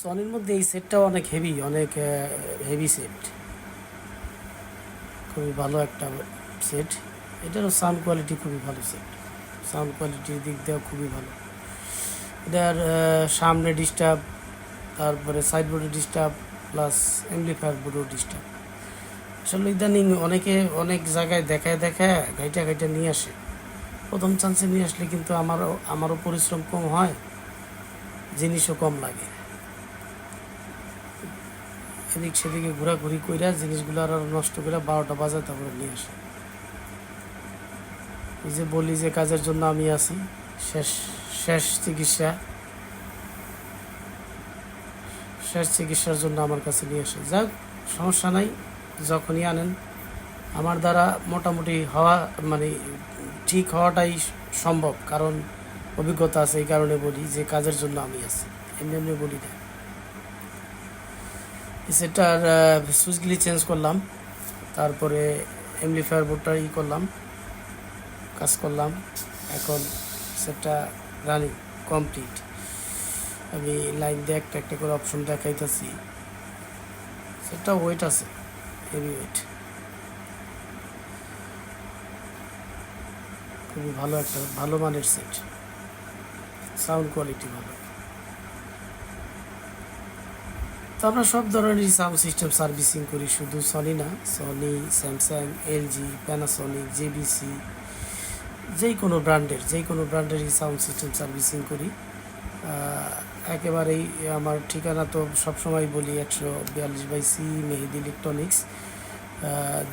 সনির মধ্যে এই সেটটাও অনেক হেভি অনেক হেভি সেট খুবই ভালো একটা সেট এটারও সাউন্ড কোয়ালিটি খুবই ভালো সেট সাউন্ড কোয়ালিটির দিক দিয়েও খুবই ভালো। এটার সামনে ডিস্টার্ব তারপরে সাইড বোর্ডে ডিস্টার্ব প্লাস এমপ্লিফায়ার বোর্ডও ডিস্টার্ব আসলে ইদানিং অনেকে অনেক জায়গায় দেখায় দেখায় গাইটা গাইটা নিয়ে আসে। প্রথম চান্সে নিয়ে আসলে কিন্তু আমারও আমারও পরিশ্রম কম হয়, জিনিসও কম লাগে। এদিক সেদিকে ঘোরাঘুরি কইরা জিনিসগুলো আর নষ্ট করে বারোটা বাজায় তারপরে নিয়ে আসে। এই যে বলি যে কাজের জন্য আমি আছি, শেষ শেষ চিকিৎসা, শেষ চিকিৎসার জন্য আমার কাছে নিয়ে আসে। যাক, সমস্যা নাই, যখনই আনেন। আমার দ্বারা মোটামুটি হওয়া মানে ঠিক হওয়াটাই সম্ভব, কারণ অভিজ্ঞতা আছে এই কারণে বলি যে কাজের জন্য আমি আছি। এমনি এমনি বলি না। সেটার সুইচগুলি চেঞ্জ করলাম। তারপরে এমপ্লিফায়ার বোর্ডটা ই করলাম, কাজ করলাম। এখন সেটা রানিং কমপ্লিট আমি লাইন দিয়ে একটা একটা করে অপশন দেখাইতেছি। সেটা ওয়েট আছে হেভি ওয়েট খুবই ভালো একটা, ভালো মানের সেট সাউন্ড কোয়ালিটি ভালো। তো আমরা সব ধরনেরই সাউন্ড সিস্টেম সার্ভিসিং করি, শুধু সনি না। Sony Samsung LG Panasonic JBC যেই কোনো ব্র্যান্ডের যেই কোনো ব্র্যান্ডেরই সাউন্ড সিস্টেম সার্ভিসিং করি। একেবারেই আমার ঠিকানা তো সবসময় বলি একশো বিয়াল্লিশ বাই সি মেহেদি ইলেকট্রনিক্স।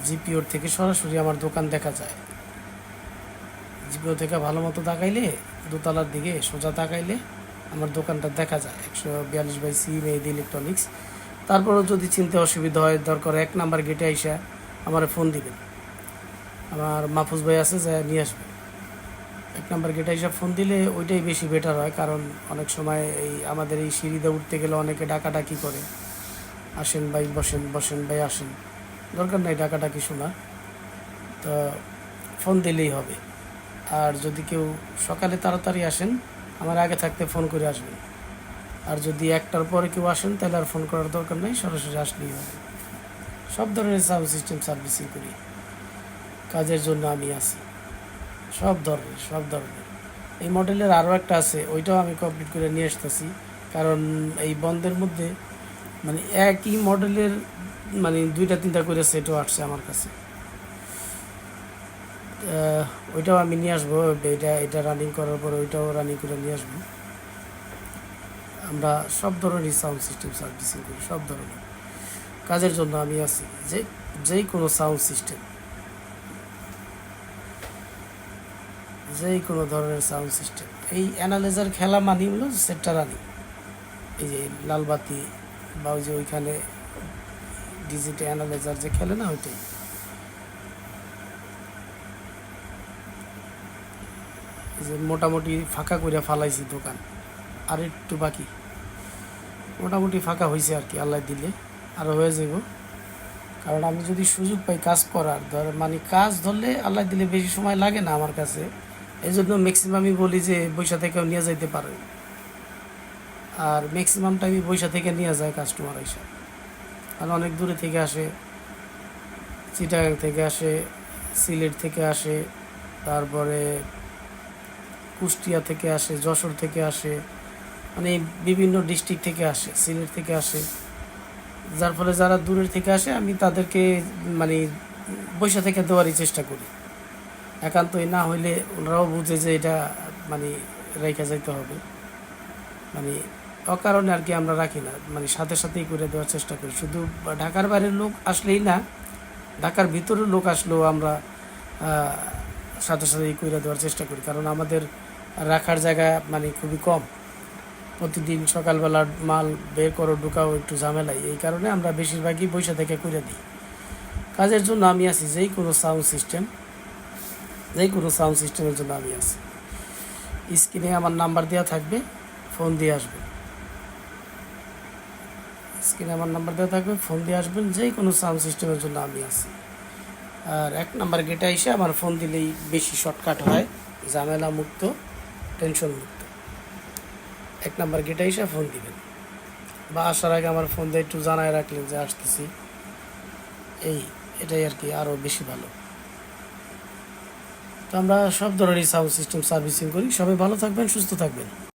জিপিওর থেকে সরাসরি আমার দোকান দেখা যায়। জিপিও থেকে ভালো মতো তাকাইলে, দোতলার দিকে সোজা তাকাইলে আমার দোকানটা দেখা যায়। একশো বিয়াল্লিশ বাই সি মেহেদি ইলেকট্রনিক্স তারপরেও যদি চিনতে অসুবিধা হয়, দরকার এক নাম্বার গেটে আইসা আমার ফোন দিবেন। আমার মাহফুজ ভাই আছে, যা নিয়ে আসবে এক নাম্বার গেটে আইসা ফোন দিলে ওইটাই বেশি বেটার হয়, কারণ অনেক সময় এই আমাদের এই সিঁড়িতে উঠতে গেলে অনেকে ডাকাডাকি করে। আসেন ভাই, বসেন বসেন ভাই, আসেন। দরকার নাই ডাকাডাকি শোনার। তো ফোন দিলেই হবে। আর যদি কেউ সকালে তাড়াতাড়ি আসেন আমার আগে থাকতে ফোন করে আসবেন। আর যদি একটার পরে কেউ আসেন, তাহলে আর ফোন করার দরকার নেই, সরাসরি আসলেই হবে। সব ধরনের সাউন্ড সিস্টেম সার্ভিসিং করি। কাজের জন্য আমি আছি। সব ধরনের সব ধরনের। এই মডেলের আরও একটা আছে, ওইটাও আমি কমপ্লিট করে নিয়ে আসতেছি। কারণ এই বন্ধের মধ্যে মানে একই মডেলের মানে দুইটা, তিনটা করে সেটও আসছে আমার কাছে। ওইটাও আমি নিয়ে আসব, এটা এটা রানিং করার পর ওইটাও রানিং করে নিয়ে আসব। আমরা সব ধরনেরই সাউন্ড সিস্টেম সার্ভিসিং করি, সব ধরনের। কাজের জন্য আমি আছি, যে যেই কোনো সাউন্ড সিস্টেম যেই কোনো ধরনের সাউন্ড সিস্টেম এই অ্যানালাইজার খেলা মানি হলো সেটটা রানি এই যে লালবাতি বা ওই যে ওইখানে ডিজিটাল অ্যানালাইজার যে খেলে না ওইটাই। যে মোটামুটি ফাঁকা করে ফালাইছি দোকান। আর একটু বাকি। মোটামুটি ফাঁকা হয়েছে আর কি, আল্লাহ দিলে। আর হয়ে যাব কারণ আমি যদি সুযোগ পাই কাজ করার, ধর মানে কাজ ধরলে আল্লাহ দিলে বেশি সময় লাগে না আমার কাছে। এই জন্য ম্যাক্সিমামই বলি যে বৈশা থেকেও নিয়ে যাইতে পারে আর ম্যাক্সিমাম টাইমই বৈশা থেকে নিয়ে যায় কাস্টমার এসে। কারণ অনেক দূরে থেকে আসে। চিটাগাং থেকে আসে, সিলেট থেকে আসে, তারপরে কুষ্টিয়া থেকে আসে, যশোর থেকে আসে মানে বিভিন্ন ডিস্ট্রিক্ট থেকে আসে, সিলেট থেকে আসে। যার ফলে যারা দূরের থেকে আসে, আমি তাদেরকে মানে বৈশা থেকে দেওয়ারই চেষ্টা করি। একান্তই না হইলে ওনারাও বুঝে যে এটা মানে রেখে যাইতে হবে। মানে অকারণে আর কি আমরা রাখি না। মানে সাথে সাথেই করে দেওয়ার চেষ্টা করি। শুধু ঢাকার বাইরের লোক আসলেই না, ঢাকার ভিতরের লোক আসলেও আমরা সাথে সাথে সাথেই করে দেওয়ার চেষ্টা করি, কারণ আমাদের রাখার জায়গা মানে খুবই কম। প্রতিদিন সকালবেলা মাল বের করো, ঢুকাও, একটু ঝামেলাই, এই কারণে আমরা বেশিরভাগই বৈশা থেকে করে দিই। কাজের জন্য আমি আছি যেই কোনো সাউন্ড সিস্টেম যেই কোনো সাউন্ড সিস্টেমের জন্য আমি আছি। স্ক্রিনে আমার নাম্বার দেওয়া থাকবে ফোন দিয়ে আসবেন। স্ক্রিনে আমার নাম্বার দেওয়া থাকবে ফোন দিয়ে আসবেন যেই কোনো সাউন্ড সিস্টেমের জন্য আমি আছি। আর এক নাম্বার গেটে এসে আমার ফোন দিলেই বেশি শর্টকাট হয়, ঝামেলা মুক্ত টেনশন মুক্ত। এক নাম্বার গেটে এসে ফোন দিবেন। বা আসার আগে আমার ফোন দিয়ে একটু জানায় রাখলেন যে আসতেছি। এই, এটাই আর কি আরও বেশি ভালো। তো আমরা সব ধরনেরই সাউন্ড সিস্টেম সার্ভিসিং করি। সবাই ভালো থাকবেন, সুস্থ থাকবেন।